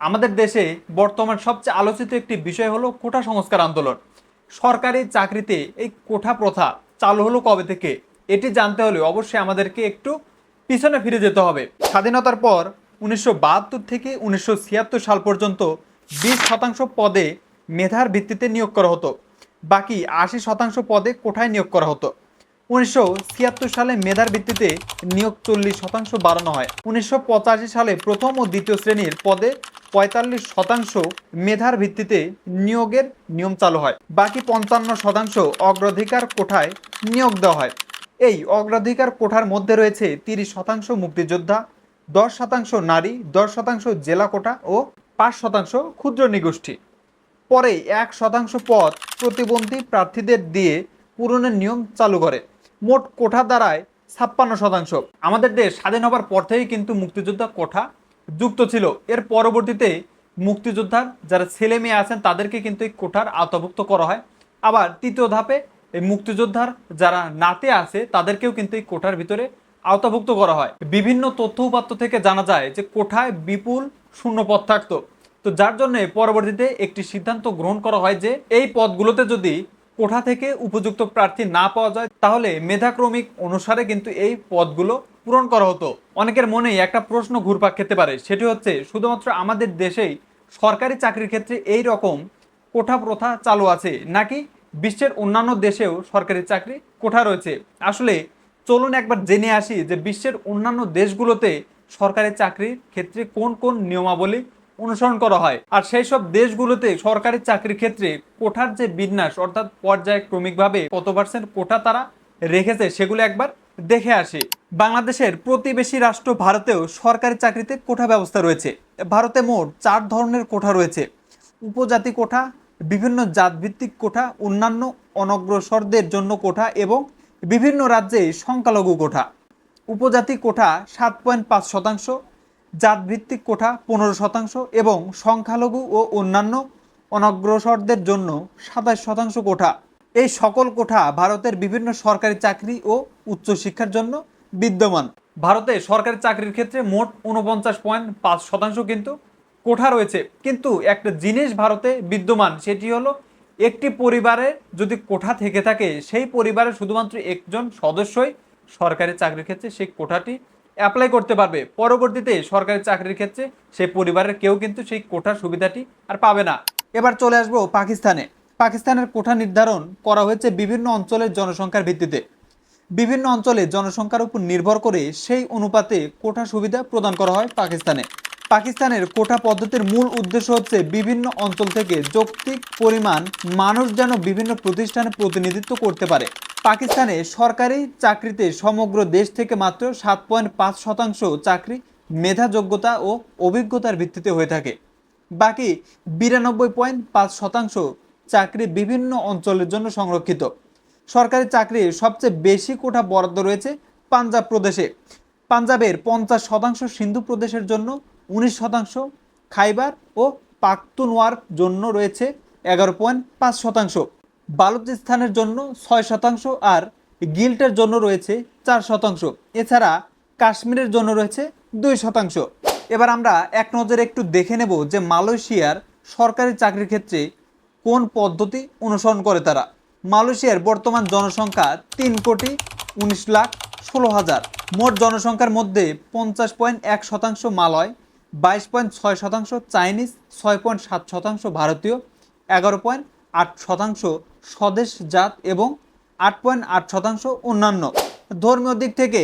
আমাদের দেশে বর্তমান সবচেয়ে আলোচিত একটি বিষয় হলো কোটা সংস্কার আন্দোলন। সরকারি চাকরিতে এই কোঠা প্রথা চালু হলো কবে থেকে? এটি জানতে হলে অবশ্যই আমাদেরকে একটু পিছনে ফিরে যেতে হবে। স্বাধীনতার পর উনিশশো বাহাত্তর থেকে উনিশশো ছিয়াত্তর সাল পর্যন্ত বিশ শতাংশ পদে মেধার ভিত্তিতে নিয়োগ করা হতো। বাকি আশি শতাংশ পদে কোঠায় নিয়োগ করা হতো। উনিশশো ছিয়াত্তর সালে মেধার ভিত্তিতে নিয়োগ চল্লিশ শতাংশ বাড়ানো হয়। উনিশশো পঁচাশি সালে প্রথম ও দ্বিতীয় শ্রেণির পদে পঁয়তাল্লিশ শতাংশ মেধার ভিত্তিতে নিয়োগের নিয়ম চালু হয়। বাকি পঞ্চান্ন শতাংশ অগ্রাধিকার কোঠায় নিয়োগ দেওয়া হয়। এই অগ্রাধিকার কোঠার মধ্যে রয়েছে তিরিশ শতাংশ মুক্তিযোদ্ধা, দশ শতাংশ নারী, দশ শতাংশ জেলা কোটা ও পাঁচ শতাংশ ক্ষুদ্র নিগোষ্ঠী। পরে এক শতাংশ পদ প্রতিবন্ধী প্রার্থীদের দিয়ে পূরণের নিয়ম চালু করে। মোট কোঠা দাঁড়ায় ছাপ্পান্ন শতাংশ। আমাদের দেশ স্বাধীন হবার পর থেকেই কিন্তু মুক্তিযোদ্ধা কোঠা যুক্ত ছিল। এর পরবর্তীতে মুক্তিযোদ্ধার যারা ছেলে মেয়ে আছেন, তাদেরকে কিন্তু এই কোঠার আওতাভুক্ত করা হয়। আবার তৃতীয় ধাপে এই মুক্তিযোদ্ধার যারা নাতে আছে, তাদেরকেও কিন্তু এই কোঠার ভিতরে আওতাভুক্ত করা হয়। বিভিন্ন তথ্য উপাত্ত থেকে জানা যায় যে কোঠায় বিপুল শূন্য পদ থাকতো। তো যার জন্য পরবর্তীতে একটি সিদ্ধান্ত গ্রহণ করা হয় যে এই পদগুলোতে যদি কোঠা থেকে উপযুক্ত প্রার্থী না পাওয়া যায়, তাহলে মেধাক্রমিক অনুসারে কিন্তু এই পদগুলো পূরণ করা হতো। অনেকের মনেই একটা প্রশ্ন ঘুরপাক খেতে পারে, সেটি হচ্ছে, শুধুমাত্র আমাদের দেশেই সরকারি চাকরির ক্ষেত্রে এই রকম কোঠা প্রথা চালু আছে, নাকি বিশ্বের অন্যান্য দেশেও সরকারি চাকরি কোঠা রয়েছে? আসলে চলুন একবার জেনে আসি যে বিশ্বের অন্যান্য দেশগুলোতে সরকারি চাকরির ক্ষেত্রে কোন কোন নিয়মাবলী অনুসরণ করা হয়। আর সেই সব দেশগুলোতে সরকারি চাকরির ক্ষেত্রে কোঠার যে বিন্যাস, অর্থাৎ পর্যায়ক্রমিকভাবে কত পার্সেন্ট কোঠা তারা রেখেছে, সেগুলো একবার দেখে আসি। বাংলাদেশের প্রতিবেশী রাষ্ট্র ভারতেও সরকারি চাকরিতে কোঠা ব্যবস্থা রয়েছে। ভারতে মোট চার ধরনের কোঠা রয়েছে। উপজাতি কোঠা, বিভিন্ন জাতভিত্তিক কোঠা, অন্যান্য অনগ্রসরদের জন্য কোঠা এবং বিভিন্ন রাজ্যে সংখ্যালঘু কোঠা। উপজাতি কোঠা সাত পয়েন্ট পাঁচ শতাংশ জাতভিত্তিক কোঠা পনেরো শতাংশ এবং সংখ্যালঘু ও অন্যান্য অনগ্রসরদের জন্য সাতাশ শতাংশ কোঠা। এই সকল কোঠা ভারতের বিভিন্ন সরকারি চাকরি ও উচ্চশিক্ষার জন্য বিদ্যমান। ভারতে সরকারি চাকরির ক্ষেত্রে মোট উনপঞ্চাশ পয়েন্ট পাঁচ শতাংশ কিন্তু কোঠা রয়েছে। কিন্তু একটা জিনিস ভারতে বিদ্যমান, সেটি হলো একটি পরিবারে যদি কোঠা থেকে থাকে, সেই পরিবারের শুধুমাত্র একজন সদস্যই সরকারি চাকরির ক্ষেত্রে সেই কোঠাটি অ্যাপ্লাই করতে পারবে। পরবর্তীতে সরকারি চাকরির ক্ষেত্রে সেই পরিবারের কেউ কিন্তু সেই কোঠার সুবিধাটি আর পাবে না। এবার চলে আসব পাকিস্তানে। পাকিস্তানের কোঠা নির্ধারণ করা হয়েছে বিভিন্ন অঞ্চলের জনসংখ্যার ভিত্তিতে। বিভিন্ন অঞ্চলে জনসংখ্যার উপর নির্ভর করে সেই অনুপাতে কোঠা সুবিধা প্রদান করা হয় পাকিস্তানে। পাকিস্তানের কোঠা পদ্ধতির মূল উদ্দেশ্য হচ্ছে বিভিন্ন অঞ্চল থেকে যৌক্তিক পরিমাণ মানুষ যেন বিভিন্ন প্রতিষ্ঠানে প্রতিনিধিত্ব করতে পারে। পাকিস্তানে সরকারি চাকরিতে সমগ্র দেশ থেকে মাত্র সাত পয়েন্ট পাঁচ শতাংশ চাকরি মেধা যোগ্যতা ও অভিজ্ঞতার ভিত্তিতে হয়ে থাকে। বাকি বিরানব্বই পয়েন্ট পাঁচ শতাংশ চাকরি বিভিন্ন অঞ্চলের জন্য সংরক্ষিত। সরকারি চাকরির সবচেয়ে বেশি কোঠা বরাদ্দ রয়েছে পাঞ্জাব প্রদেশে। পাঞ্জাবের পঞ্চাশ শতাংশ সিন্ধু প্রদেশের জন্য, উনিশ শতাংশ খাইবার ও পাখতুনওয়ার জন্য রয়েছে এগারো পয়েন্ট পাঁচ শতাংশ। বালুচিস্তানের জন্য ছয় শতাংশ আর গিল্টের জন্য রয়েছে চার শতাংশ। এছাড়া কাশ্মীরের জন্য রয়েছে দুই শতাংশ। এবার আমরা এক নজরে একটু দেখে নেব যে মালয়েশিয়ার সরকারি চাকরির ক্ষেত্রে কোন পদ্ধতি অনুসরণ করে তারা। মালয়েশিয়ার বর্তমান জনসংখ্যা তিন কোটি উনিশ লাখ ষোলো হাজার। মোট জনসংখ্যার মধ্যে পঞ্চাশ পয়েন্ট এক শতাংশ মালয়, বাইশ পয়েন্ট ছয় শতাংশ চাইনিজ, ছয় পয়েন্ট সাত শতাংশ ভারতীয়, এগারো পয়েন্ট আট শতাংশ স্বদেশ জাত এবং আট পয়েন্ট আট শতাংশ অন্যান্য। ধর্মীয় দিক থেকে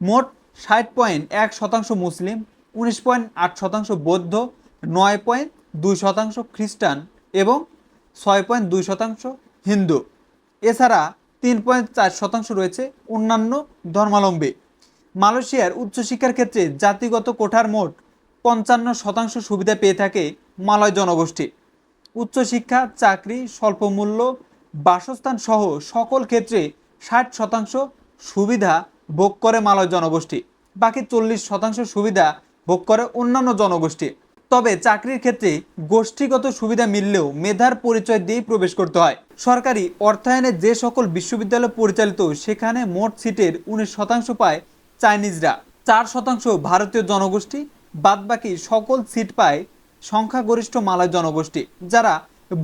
মোট ষাট পয়েন্ট এক শতাংশ মুসলিম, উনিশ পয়েন্ট আট শতাংশ বৌদ্ধ, নয় পয়েন্ট দুই শতাংশ খ্রিস্টান এবং ছয় পয়েন্ট দুই শতাংশ হিন্দু। এছাড়া তিন পয়েন্ট চার শতাংশ রয়েছে অন্যান্য ধর্মাবলম্বী। মালয়েশিয়ার উচ্চশিক্ষার ক্ষেত্রে জাতিগত কোঠার মোট পঞ্চান্ন শতাংশ সুবিধা পেয়ে থাকে মালয় জনগোষ্ঠী। উচ্চশিক্ষা, চাকরি, স্বল্পমূল্য, বাসস্থান সহ সকল ক্ষেত্রে ষাট শতাংশ সুবিধা ভোগ করে মালয় জনগোষ্ঠী। বাকি চল্লিশ শতাংশ সুবিধা ভোগ করে অন্যান্য জনগোষ্ঠী। তবে চাকরির ক্ষেত্রে গোষ্ঠীগত সুবিধা মিললেও মেধার পরিচয় দিয়েই প্রবেশ করতে হয়। সরকারি অর্থায়নে যে সকল বিশ্ববিদ্যালয় পরিচালিত, সেখানে মোট সিটের উনিশ শতাংশ পায় চাইনিজরা। চার শতাংশ ভারতীয় জনগোষ্ঠী, বাদবাকি সকল সিট পায় সংখ্যাগরিষ্ঠ মালয় জনগোষ্ঠী, যারা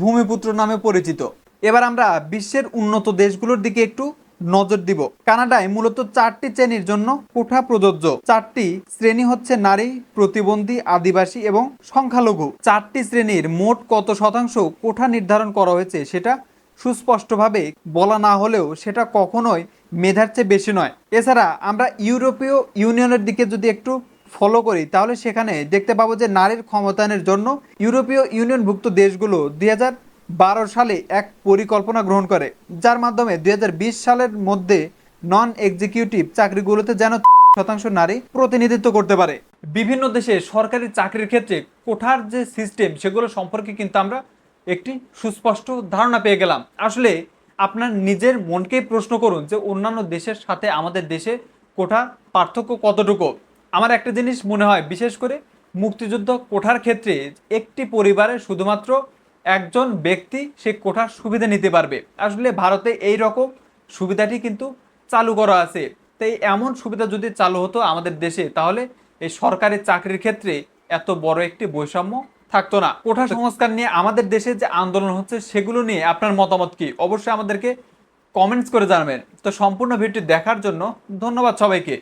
ভূমিপুত্র নামে পরিচিত। এবার আমরা বিশ্বের উন্নত দেশগুলোর দিকে একটু নজর দিব। কানাডায় মূলত চারটি শ্রেণির জন্য কোঠা প্রযোজ্য। চারটি শ্রেণি হচ্ছে নারী, প্রতিবন্ধী, আদিবাসী এবং সংখ্যালঘু। চারটি শ্রেণির মোট কত শতাংশ কোঠা নির্ধারণ করা হয়েছে সেটা সুস্পষ্টভাবে বলা না হলেও সেটা কখনোই মেধার চেয়ে বেশি নয়। এছাড়া আমরা ইউরোপীয় ইউনিয়নের দিকে যদি একটু ফলো করি, তাহলে সেখানে দেখতে পাবো যে নারীর ক্ষমতায়নের জন্য ইউরোপীয় ইউনিয়নভুক্ত দেশগুলো দুই বারো সালে এক পরিকল্পনা গ্রহণ করে, যার মাধ্যমে দু হাজার বিশ সালের মধ্যে নন এক্সিকিউটিভ চাকরিগুলোতে যেন শতাংশ নারী প্রতিনিধিত্ব করতে পারে। বিভিন্ন দেশে সরকারি চাকরির ক্ষেত্রে কোঠার যে সিস্টেম সেগুলো সম্পর্কে কিন্তু আমরা একটি সুস্পষ্ট ধারণা পেয়ে গেলাম। আসলে আপনার নিজের মনকেই প্রশ্ন করুন যে অন্যান্য দেশের সাথে আমাদের দেশে কোঠার পার্থক্য কতটুকু? আমার একটা জিনিস মনে হয়, বিশেষ করে মুক্তিযুদ্ধ কোঠার ক্ষেত্রে একটি পরিবারে শুধুমাত্র একজন ব্যক্তি সে কোঠার সুবিধা নিতে পারবে। আসলে ভারতে এই রকম সুবিধাটি কিন্তু চালু করা আছে। তাই এমন সুবিধা যদি চালু হতো আমাদের দেশে, তাহলে এই সরকারি চাকরির ক্ষেত্রে এত বড় একটি বৈষম্য থাকতো না। কোঠা সংস্কার নিয়ে আমাদের দেশে যে আন্দোলন হচ্ছে, সেগুলো নিয়ে আপনার মতামত কি? অবশ্যই আমাদেরকে কমেন্টস করে জানাবেন। তো সম্পূর্ণ ভিডিওটি দেখার জন্য ধন্যবাদ সবাইকে।